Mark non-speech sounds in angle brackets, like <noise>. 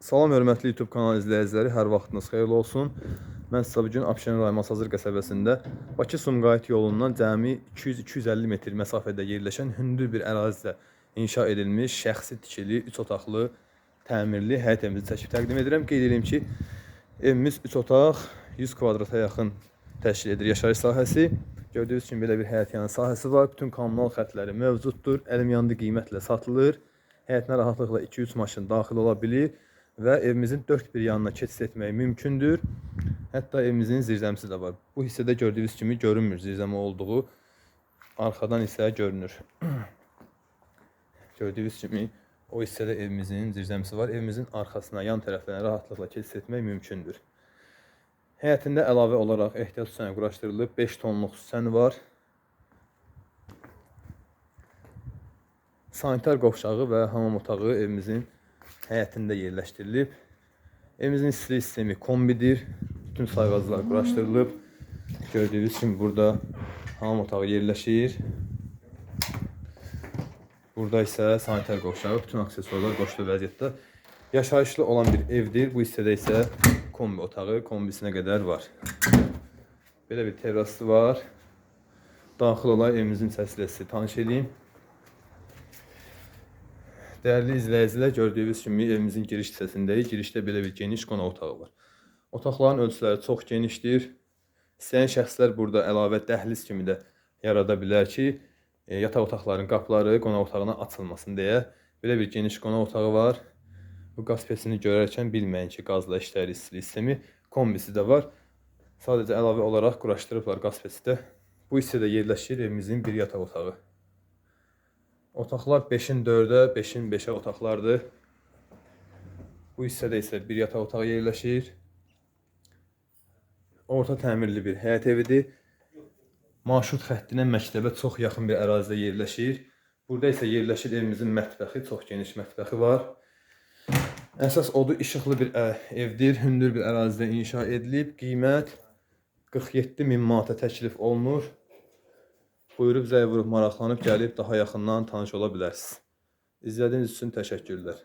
Salam hörmətli YouTube kanal izləyiciləri, hər vaxtınız xeyirli olsun. Mən sizə bu gün Abşeron rayonu Masazır qəsəbəsində Bakı-Sumqayıt yolundan cəmi 200-250 metr məsafədə yerləşən hündür bir ərazidə inşa edilmiş şəxsi tikili 3 otaqlı təmirli həyət evimizi çəkib təqdim edirəm. Qeyd edirəm ki, evimiz 3 otaq, 100 kvadrata yaxın təşkil edir yaşayış sahəsi. Gördüyünüz kimi belə bir həyət yanı sahəsi var. Bütün kommunal xətləri mövcuddur. Əlim yandı qiymətlə satılır. Həyətinə rahatlıqla 2-3 maşın daxil ola bilir və evimizin dörd bir yanına keçid etmək mümkündür. Hətta evimizin zirzəmisi də var. Bu hissədə gördüyünüz kimi görünmür zirzəmi olduğu. Arxadan isə görünür. <clears throat> Gördüyünüz kimi o hissədə evimizin zirzəmisi var. Evimizin arxasına, yan tərəflərinə rahatlıqla keçid etmək mümkündür. Həyətində əlavə olaraq ehtiyat süsəni quraşdırılıb, 5 tonluq süsəni var. Sanitar qovşağı və hamam otağı evimizin həyətində yerləşdirilib. Evimizin istilik sistemi kombidir. Bütün sayğaclar quraşdırılıb. Gördüyünüz kimi burada hamam otağı yerləşir. Burada isə sanitar qovşağı, bütün aksesuarlar qoşulu vəziyyətdə. Yaşayışlı olan bir evdir. Bu hissədə isə kombi otağı, kombisinə qədər var. Belə bir terrası var. Daxil olaraq evimizin sizi tanış edeyim. Dəyərli izləyicilər, gördüyünüz kimi evimizin giriş hissəsindəyik. Girişdə belə bir geniş qonaq otağı var. Otaqların ölçüləri çox genişdir. İstəyən şəxslər burada əlavə dəhliz kimi də yarada bilər ki, e, yataq otaqlarının qapıları qonaq otağına açılmasın deyə belə bir geniş qonaq otağı var. Bu qaz pesini görərkən bilməyin ki, qazla işləyir istilik sistemi. Kombisi də var. Sadəcə əlavə olaraq quraşdırıblar qaz pesi də. Bu hissədə yerləşir evimizin bir yataq otağı. Otaqlar 5-in 4-ə, 5-in 5-ə otaqlardır. Bu hissədə isə bir yataq otağı yerləşir. Orta təmirli bir həyət evidir. Marşrut xəttinə məktəbə çox yaxın bir ərazidə yerləşir. Burada isə yerləşir evimizin mətbəxi, çox geniş mətbəxi var. Əsas odu işıqlı bir evdir, hündür bir ərazidə inşa edilib. Qiymət 47 min manata təklif olunur. Buyurub zəy vurub maraqlanıb gəlib daha yaxından tanış ola bilərsiniz. İzlədiyiniz üçün təşəkkürlər.